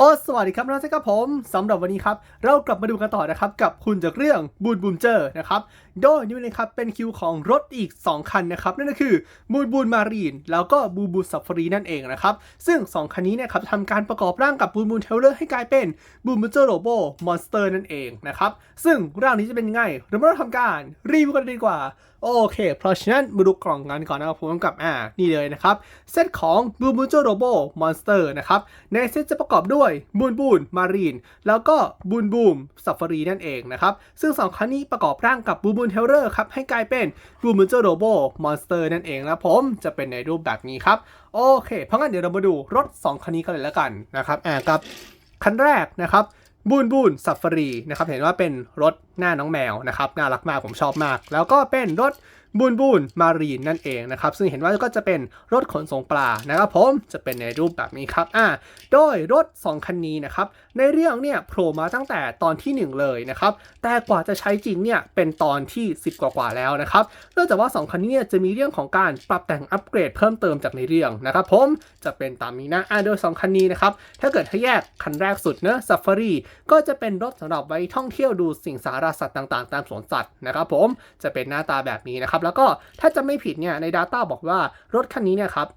โอ้สวัสดีครับน้องเจ้าครับผมสำหรับวันนี้ครับ เรากลับมาดูกันต่อนะครับ กับคุณจากเรื่องบูนบูนเจอร์นะครับ โดยนี่เลยครับเป็นคิวของรถอีก 2 คันนะครับ นั่นก็คือบูนบูนมารีน แล้วก็บูบูซัฟฟรีนั่นเองนะครับ ซึ่ง 2 คันนี้เนี่ยครับทำการประกอบร่างกับบูนบูนเทเลอร์ให้กลายเป็นบูนบูนเจอร์โรโบมอนสเตอร์นั่นเองนะครับ ซึ่งร่างนี้จะเป็นยังไงเรามาทำการรีวิวกันดีกว่าโอเค เพราะฉะนั้นมาดูกล่องงานก่อนนะครับผมกับอ่านี่เลยนะครับ เซตของบูบูโจโรโบมอนสเตอร์นะครับ ในเซตจะประกอบด้วยบูนบูนมารีนแล้วก็บูนบูมซัฟฟารีนั่นเองนะครับ ซึ่งสองคันนี้ประกอบร่างกับบูบูนเทเลอร์ครับ ให้กลายเป็นบูบูโจโรโบมอนสเตอร์นั่นเองแล้วผมจะเป็นในรูปแบบนี้ครับ โอเค เพราะงั้นเดี๋ยวเรามาดูรถ 2 คันนี้กันเลยแล้วกันนะครับอ่ากับคันแรกนะครับ บูนบูนซัฟฟารีนะครับเห็นว่าเป็นรถหน้าน้องแมวนะครับน่ารักมากผมชอบมาก แล้วก็เป็นรถ บูนบูนมารีนนั่นเองนะครับ ซึ่งเห็นว่าก็จะเป็นรถขนส่งปลานะครับผมจะเป็นในรูปแบบนี้ครับอ่าโดยรถ 2 คันนี้นะครับ ในเรื่องเนี่ยโผล่มาตั้งแต่ตอนที่ 1 เลยนะครับ แต่กว่าจะใช้จริงเนี่ยเป็นตอนที่ 10 กว่าๆแล้วนะครับเนื่องจากว่า 2 คันนี้จะมีเรื่องของการปรับแต่งอัปเกรดเพิ่มเติมจากในเรื่องนะครับผมจะเป็นตามนี้นะอ่าโดย 2 คันนี้นะครับถ้าเกิดให้แยกคันแรกสุดเนอะซัฟฟารีก็จะเป็นรถสำหรับไว้ท่องเที่ยวดูสิ่งสารสัตว์ต่างๆ ตามสวนสัตว์นะครับผมจะเป็นหน้าตาแบบนี้นะครับแล้วก็ถ้าจะไม่ผิดเนี่ยใน Data บอกว่ารถคันนี้เนี่ยครับ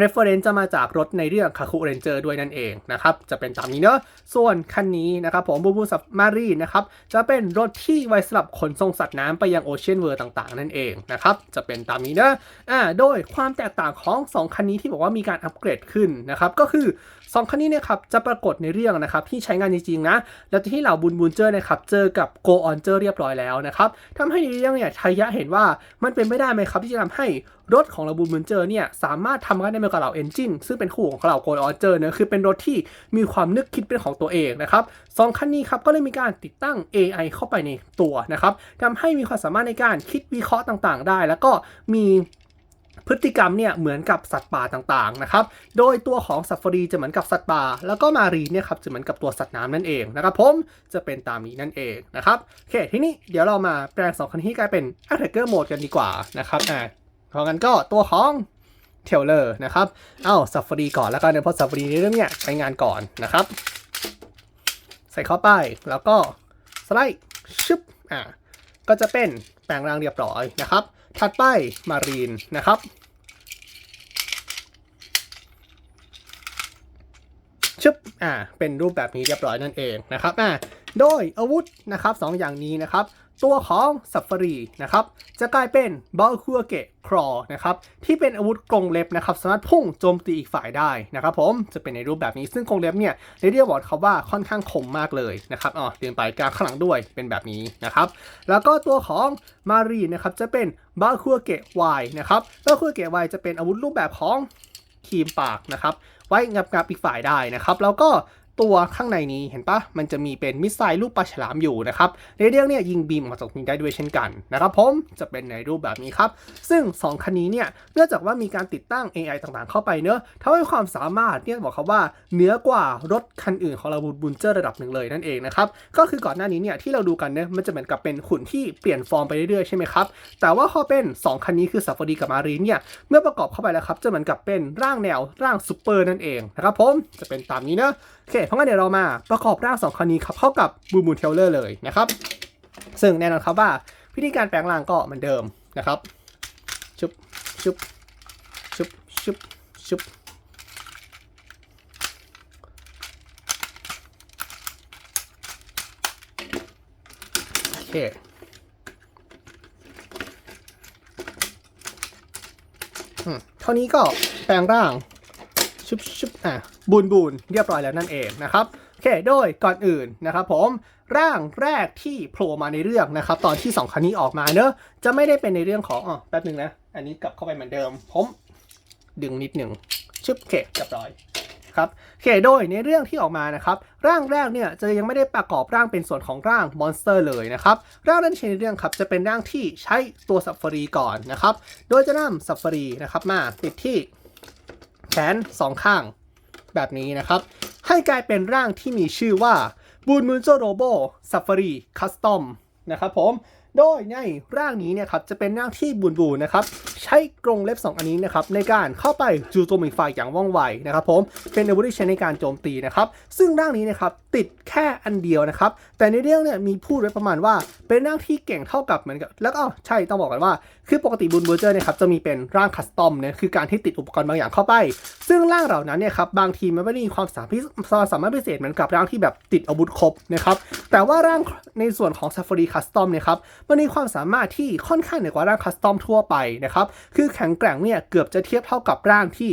reference จะมาจากรถในเรื่องคาคุเรนเจอร์ด้วยนั่นเองนะครับจะเป็นตามนี้เนอะส่วนคันนี้นะครับผมบูบูสับมารีนะครับจะเป็นรถที่ไว้สำหรับขนส่งสัตว์น้ำไปยังโอเชียนเวิร์ต่างๆ นั่นเองนะครับจะเป็นตามนี้เนอะอ่าโดยความแตกต่างของ 2 คันนี้ที่บอกว่ามีการอัปเกรดขึ้นนะครับก็คือ 2คันนี้เนี่ยครับจะปรากฏในเรื่องนะครับที่ใช้งานจริงๆนะแล้วที่เหล่าบุญบุญเจอร์นะครับเจอกับโกออนเจอร์เรียบร้อยแล้วนะครับทำให้ในเรื่องเนี่ยทายะเห็นว่ามันเป็นไม่ได้ไหมครับที่จะทำให้รถของเราบุญบุญเจอร์เนี่ยสามารถทำงานได้เหมือนกับเหล่าเอนจินซึ่งเป็นคู่ของเหล่าโกออนเจอร์นะคือเป็นรถที่มีความนึกคิดเป็นของตัวเองนะครับสองคันนี้ครับก็เลยมีการติดตั้ง AI เข้าไปในตัวนะครับทำให้มีความสามารถในการคิดวิเคราะห์ต่างๆ ได้ แล้วก็มี พฤติกรรมเนี่ยเหมือนกับสัตว์ป่าต่างๆนะครับ โดยตัวของซัฟฟารีจะเหมือนกับสัตว์ป่า แล้วก็มารีเนี่ยครับจะเหมือนกับตัวสัตว์น้ำนั่นเองนะครับผมจะเป็นตามนี้นั่นเองนะครับโอเคทีนี้เดี๋ยวเรามาแปลงสองคันนี้กลายเป็น Attacker Mode กันดีกว่านะครับอ่าเพราะงั้นก็ตัวของเทเลอร์นะครับ เอ้าซัฟฟารีก่อนแล้วกันเนพราะซัฟฟารีในเรื่องเนี้ยใช้งานก่อนนะครับ ใส่เข้าไปแล้วก็สไลด์ชึบอ่าก็จะเป็นแปลงร่างเรียบร้อยนะครับ ถัดไปมารีนนะครับ ชึบ อ่า เป็นรูปแบบนี้เรียบร้อยนั่นเองนะครับ อ่า โดยอาวุธนะครับสองอย่างนี้นะครับ ตัวของซัฟฟารีนะครับจะกลายเป็นบาคัวเกะครอนะครับที่เป็นอาวุธกรงเล็บนะครับสามารถพุ่งโจมตีอีกฝ่ายได้นะครับผมจะเป็นในรูปแบบนี้ซึ่งกรงเล็บเนี่ยในเรียกบอกเขาว่าค่อนข้างคมมากเลยนะครับอ๋อเรียนไปกลางข้างหลังด้วยเป็นแบบนี้นะครับแล้วก็ตัวของมารีนะครับจะเป็นบาคัวเกะไวนะครับบาคัวเกะไวจะเป็นอาวุธรูปแบบของครีมปากนะครับไว้งับงับอีกฝ่ายได้นะครับ แล้วก็ ตัวข้างในนี้เห็นปะมันจะมีเป็นมิสไซล์รูปปลาฉลามอยู่นะครับในเรื่องเนี่ยยิงบีมออกมาจากนี้ได้ด้วยเช่นกันนะครับผมจะเป็นในรูปแบบนี้ครับ ซึ่ง 2 คันนี้เนี่ยเนื่องจากว่ามีการติดตั้ง AI ต่างๆ เข้าไปเนอะทำให้ความสามารถเนี่ยบอกเขาว่าเหนือกว่ารถคันอื่นของเราบุญเจอร์ระดับหนึ่งเลยนั่นเองนะครับก็คือก่อนหน้านี้เนี่ยที่เราดูกันเนี่ยมันจะเหมือนกับเป็นหุ่นที่เปลี่ยนฟอร์มไปเรื่อยๆใช่ไหมครับแต่ว่าพอเป็น 2 คันนี้คือซัฟฟารีกับมารีนเนี่ยเมื่อประกอบเข้าไปแล้วครับจะเหมือนกับเป็นร่างแนวร่างซูเปอร์นั่นเองนะครับผมจะเป็นตามนี้นะโอเคเพราะงั้นเดี๋ยวเรามาประกอบร่างสองคันนี้ครับเข้ากับบูมูเทลเลอร์เลยนะครับ ซึ่งแน่นอนครับว่าวิธีการแปลงร่างก็เหมือนเดิมนะครับ ชุบ ชุบ ชุบ ชุบ ชุบ โอเคเท่านี้ก็แปลงร่าง ชุบชุบอะ บูนบูนเรียบร้อยแล้วนั่นเองนะครับโอเคโดยก่อนอื่นนะครับผมร่างแรกที่โผล่มาในเรื่องนะครับ ตอนที่ 2คันนี้ออกมาเนอะจะไม่ได้เป็นในเรื่องของอ๋อแป๊บหนึ่งนะ อันนี้กลับเข้าไปเหมือนเดิม ผมดึงนิดหนึ่งชึบเคเรียบร้อยครับโอเคโดยในเรื่องที่ออกมานะครับ ร่างแรกเนี่ยจะยังไม่ได้ประกอบร่างเป็นส่วนของร่างมอนสเตอร์เลยนะครับ ร่างนั้นในเรื่องครับจะเป็นร่างที่ใช้ตัวซัฟฟรีก่อนนะครับ โดยจะนำซัฟฟรีนะครับมาติดที่แขนสองข้าง แบบนี้นะครับ ให้กลายเป็นร่างที่มีชื่อว่าบูนมูนโซโรโบซัฟฟารีคัสตอมนะครับผม โดยในร่างนี้เนี่ยครับจะเป็นร่างที่บูนบูนะครับ ใช้กรงเล็บ 2 อันนี้นะครับในการเข้าไปจู่โจมอีกฝ่ายอย่างว่องไวนะครับผมเป็นอาวุธที่ใช้ในการโจมตีนะครับซึ่งร่างนี้นะครับติดแค่อันเดียวนะครับแต่ในเรื่องเนี่ยมีพูดไว้ประมาณว่าเป็นร่างที่เก่งเท่ากับเหมือนกับแล้วก็อ้าวใช่ต้องบอกกันว่า คือปกติบูนเบอร์เจอร์เนี่ยครับจะมีเป็นร่างคัสตอมเนี่ยคือการที่ติดอุปกรณ์บางอย่างเข้าไป ซึ่งร่างเหล่านั้นเนี่ยครับบางทีมันไม่ได้มีความสามารถพิสามารถพิเศษเหมือนกับร่างที่แบบติดอาวุธครบนะครับแต่ว่าร่างในส่วนของ Safari Custom เนี่ยครับมันมีความสามารถที่ค่อนข้างเหนือกว่าร่างคัสตอมทั่วไปนะครับคือแข็งแกร่งเนี่ยเกือบจะเทียบเท่ากับร่างที่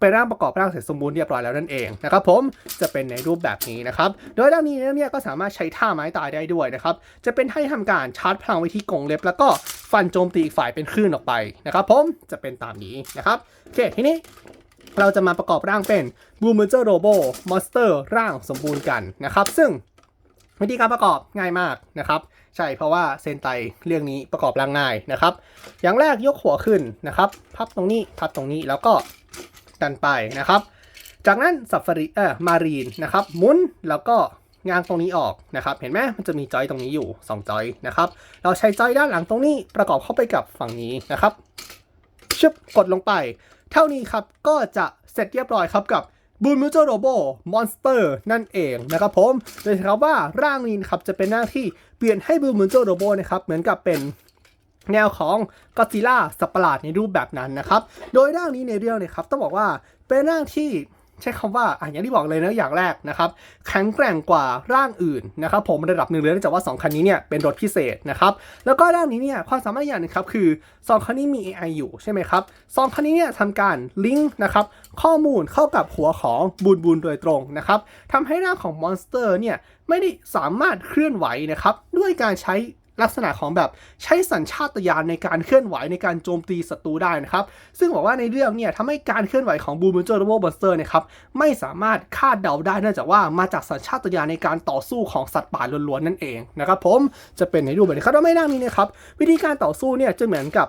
เป็นร่างประกอบร่างเสร็จสมบูรณ์เรียบร้อยแล้วนั่นเองนะครับผมจะเป็นในรูปแบบนี้นะครับ โดยร่างนี้เนี่ยก็สามารถใช้ท่าไม้ตายได้ด้วยนะครับ จะเป็นให้ทำการชาร์จพลังไว้ที่กรงเล็บ แล้วก็ฟันโจมตีอีกฝ่ายเป็นคลื่นออกไปนะครับผมจะเป็นตามนี้นะครับโอเคทีนี้เราจะมาประกอบร่างเป็น b o o m e r g e r Robo Monster ร่างสมบูรณ์กันนะครับ ซึ่ง วิธีการประกอบง่ายมากนะครับ ใช่เพราะว่าเซนไตเรื่องนี้ประกอบร่างง่ายนะครับ อย่างแรกยกหัวขึ้นนะครับ พับตรงนี้พับตรงนี้แล้วก็ดันไปนะครับ จากนั้นสับฟรีเออมารีนนะครับหมุนแล้วก็งางตรงนี้ออกนะครับ เห็นไหมมันจะมีจอยตรงนี้อยู่ 2 จอยนะครับ เราใช้จอยด้านหลังตรงนี้ประกอบเข้าไปกับฝั่งนี้นะครับชึบกดลงไป เท่านี้ครับก็จะเสร็จเรียบร้อยครับกับ บูมิวโจโรโบมอนสเตอร์นั่นเองนะครับผมโดยครับว่าร่างนี้นครับจะเป็นหน้าที่เปลี่ยนให้ b o o m u t e r Robo นะครับเหมือนกับเป็นแนวของก็ซิล่าสัตว์ปหลาดในรูปแบบนั้นนะครับ โดยร่างนี้ในเรื่องเนี่ยครับต้องบอกว่าเป็นร่างที่ ใช้คำว่าอะอย่างที่บอกเลยนะอย่างแรกนะครับแข็งแกร่งกว่าร่างอื่นนะครับผมระดับหนึ่งเลยเนื่องจากว่า 2 คันนี้เนี่ยเป็นรถพิเศษนะครับแล้วก็ร่างนี้เนี่ยความสามารถอย่างหนึงครับคือ 2 คันนี้มี AI อยู่ใช่ไหมครับสองคันนี้เนี่ยทำการลิงก์นะครับข้อมูลเข้ากับหัวของบูนบูนโดยตรงนะครับทำให้ร่างของมอนสเตอร์เนี่ยไม่ได้สามารถเคลื่อนไหวนะครับด้วยการใช้ ลักษณะของแบบใช้สัญชาตญาณในการเคลื่อนไหวในการโจมตีศัตรูได้นะครับ ซึ่งบอกว่าในเรื่องเนี่ยทำให้การเคลื่อนไหวของบูมเบอร์เจอร์โรบอสเตอร์เนี่ยครับไม่สามารถคาดเดาได้เนื่องจากว่ามาจากสัญชาตญาณในการต่อสู้ของสัตว์ป่าล้วนๆนั่นเองนะครับผมจะเป็นในรูปแบบนี้ครับไม่น่ามีนะครับวิธีการต่อสู้เนี่ยจะเหมือนกับ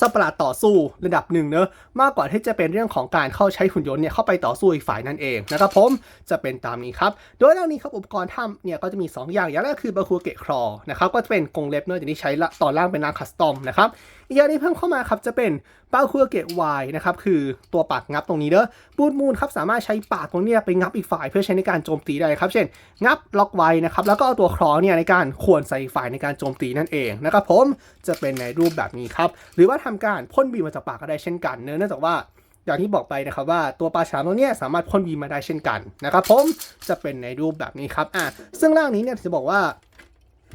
สัตว์ประหลาดต่อสู้ระดับหนึ่งเนอะมากกว่าที่จะเป็นเรื่องของการเข้าใช้หุ่นยนต์เนี่ยเข้าไปต่อสู้อีกฝ่ายนั่นเองนะครับผมจะเป็นตามนี้ครับ โดยเรื่องนี้ครับอุปกรณ์ถ้ำเนี่ยก็จะมี 2 อย่างอย่างแรกคือบาคูเกะครอนะครับก็จะเป็นกรงเล็บเนอะอย่างที่ใช้ละตอล่างเป็นร่างคัสตอมนะครับอีกอย่างที่เพิ่มเข้ามาครับจะเป็นบาคูเกะวายนะครับคือตัวปากงับตรงนี้เนอะบูดมูนครับสามารถใช้ปากตรงนี้ไปงับอีกฝ่าย เพื่อใช้ในการโจมตีได้ครับเช่น งับล็อกไว้นะครับแล้วก็เอาตัวครอเนี่ยในการข่วนใส่ฝ่ายในการโจมตีนั่นเองนะครับผมจะเป็นในรูปแบบนี้ครับหรือว่าทำการพ่นบีมมาจากปากก็ได้เช่นกัน เนื่องจากว่าอย่างที่บอกไปนะครับว่าตัวปลาฉลามตัวนี้สามารถพ่นบีมมาได้เช่นกันนะครับผมจะเป็นในรูปแบบนี้ครับอะซึ่งร่างนี้เนี่ยจะบอกว่า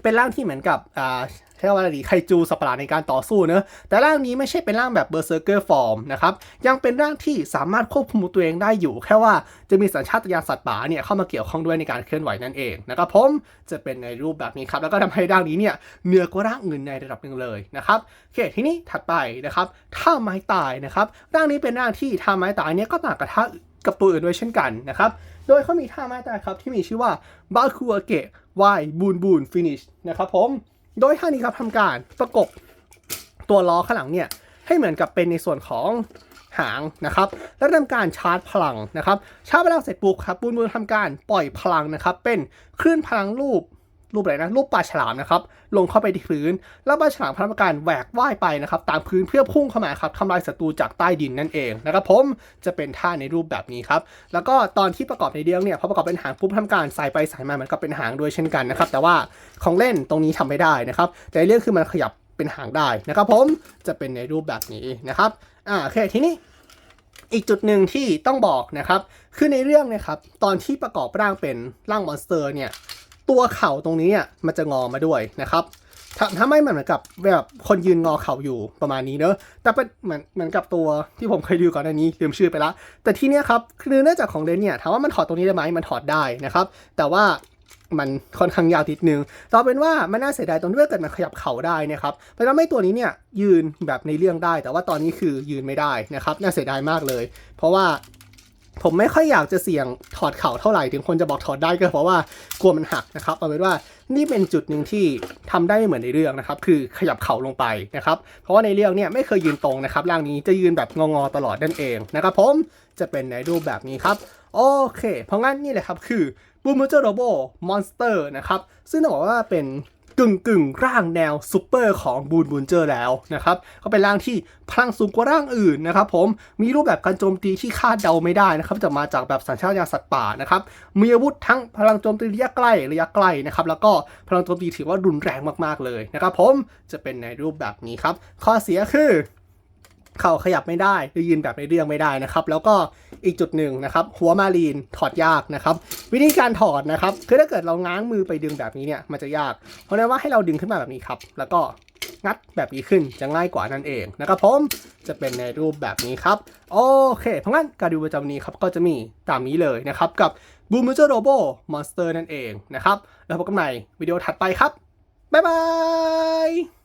เป็นร่างที่เหมือนกับอ่า ช้คำว่าอะไรดีไคจูสัตว์ประหลาดในการต่อสู้เนอะแต่ร่างนี้ไม่ใช่เป็นร่างแบบเบอร์เซอร์เกอร์ฟอร์มนะครับยังเป็นร่างที่สามารถควบคุมตัวเองได้อยู่แค่ว่าจะมีสัญชาตญาณสัตว์ป่าเนี่ยเข้ามาเกี่ยวข้องด้วยในการเคลื่อนไหวนั่นเองนะครับผมจะเป็นในรูปแบบนี้ครับแล้วก็ทำให้ร่างนี้เนี่ยเหนือกว่าร่างอื่นในระดับหนึ่งเลยนะครับโอเคทีนี้ถัดไปนะครับท่าไม้ตายนะครับร่างนี้เป็นร่างที่ท่าไม้ตายเนี่ยก็ต่างกับท่ากับตัวอื่นด้วยเช่นกันนะครับ โดยเขามีท่าไม้ตายครับที่มีชื่อว่าบาคูเกะวายบูนบูนฟินิชนะครับผม โดยท่านี้ครับทำการประกบตัวล้อข้างหลังเนี่ยให้เหมือนกับเป็นในส่วนของหางนะครับ แล้วทำการชาร์จพลังนะครับ ชาร์จพลังเสร็จปุ๊บครับ ปูนบูนทำการปล่อยพลังนะครับ เป็นคลื่นพลังรูป รูปอะไรนะรูปปลาฉลามนะครับลงเข้าไปที่พื้น แล้วปลาฉลามทำการแหวกว่ายไปนะครับตามพื้นเพื่อพุ่งเข้ามาครับทำลายศัตรูจากใต้ดินนั่นเองนะครับผมจะเป็นท่าในรูปแบบนี้ครับแล้วก็ตอนที่ประกอบในเรื่องเนี่ยพอประกอบเป็นหางปุ๊บทำการสายไปสายมาเหมือนกับเป็นหางด้วยเช่นกันนะครับแต่ว่าของเล่นตรงนี้ทำไม่ได้นะครับแต่ในเรื่องคือมันขยับเป็นหางได้นะครับผมจะเป็นในรูปแบบนี้นะครับอ่าโอเคทีนี้อีกจุดหนึ่งที่ต้องบอกนะครับ คือในเรื่องเนะครับ ตอนที่ประกอบร่างเป็นร่างมอนสเตอร์เนี่ย ตัวเข่าตรงนี้เนี่ยมันจะงอมาด้วยนะครับทำทำให้มันเหมือนกับแบบคนยืนงอเข่าอยู่ประมาณนี้เนอะแต่เป็นเหมือนเหมือนกับตัวที่ผมเคยดูก่อนหน้านี้ลืมชื่อไปละ แต่ที่เนี้ยครับคือเนื่องจากของเลนเนี่ยถามว่ามันถอดตรงนี้ได้ไหมมันถอดได้นะครับ แต่ว่ามันค่อนข้างยาวติดนึงต่อเป็นว่ามันน่าเสียดายตรงที่ว่าเกิดมันขยับเข่าได้นะครับเพราะฉะนั้นไม่ตัวนี้เนี่ยยืนแบบในเรื่องได้ แต่ว่าตอนนี้คือยืนไม่ได้นะครับ น่าเสียดายมากเลย เพราะว่า ผมไม่ค่อยอยากจะเสี่ยงถอดเข่าเท่าไหร่ถึงคนจะบอกถอดได้ก็เพราะว่ากลัวมันหักนะครับเอาเป็นว่านี่เป็นจุดหนึ่งที่ทำได้เหมือนในเรื่องนะครับ คือขยับเข่าลงไปนะครับ เพราะว่าในเรื่องเนี่ยไม่เคยยืนตรงนะครับร่างนี้จะยืนแบบงอๆตลอดนั่นเองนะครับผมจะเป็นในรูปแบบนี้ครับโอเค เพราะงั้นนี่แหละครับคือ b o o m e r Robo Monster นะครับซึ่งต้องบอกว่าเป็น กึ่งกึ่งร่างแนวซูเปอร์ของบูนบูนเจอร์แล้วนะครับก็เป็นร่างที่พลังสูงกว่าร่างอื่นนะครับผมมีรูปแบบการโจมตีที่คาดเดาไม่ได้นะครับจะมาจากแบบสัญชาตญาณสัตว์ป่านะครับมีอาวุธทั้งพลังโจมตีระยะใกล้ระยะไกลนะครับแล้วก็พลังโจมตีถือว่ารุนแรงมากๆเลยนะครับผมจะเป็นในรูปแบบนี้ครับข้อเสียคือ เข่าขยับไม่ได้หรือยืนแบบในเรื่องไม่ได้นะครับ แล้วก็อีกจุดหนึ่งนะครับ หัวมาลีนถอดยากนะครับ วิธีการถอดนะครับคือถ้าเกิดเราง้างมือไปดึงแบบนี้เนี่ยมันจะยาก เพราะนั้นว่าให้เราดึงขึ้นมาแบบนี้ครับ แล้วก็งัดแบบนี้ขึ้นจะง่ายกว่านั่นเองนะครับผมจะเป็นในรูปแบบนี้ครับ โอเค เพราะงั้นการดูประจำวันนี้ครับก็จะมีตามนี้เลยนะครับ กับบูม m เจอร์โรโบมอนสเตอร์นั่นเองนะครับ แล้วพบกันใหม่วิดีโอถัดไปครับ บ๊ายบาย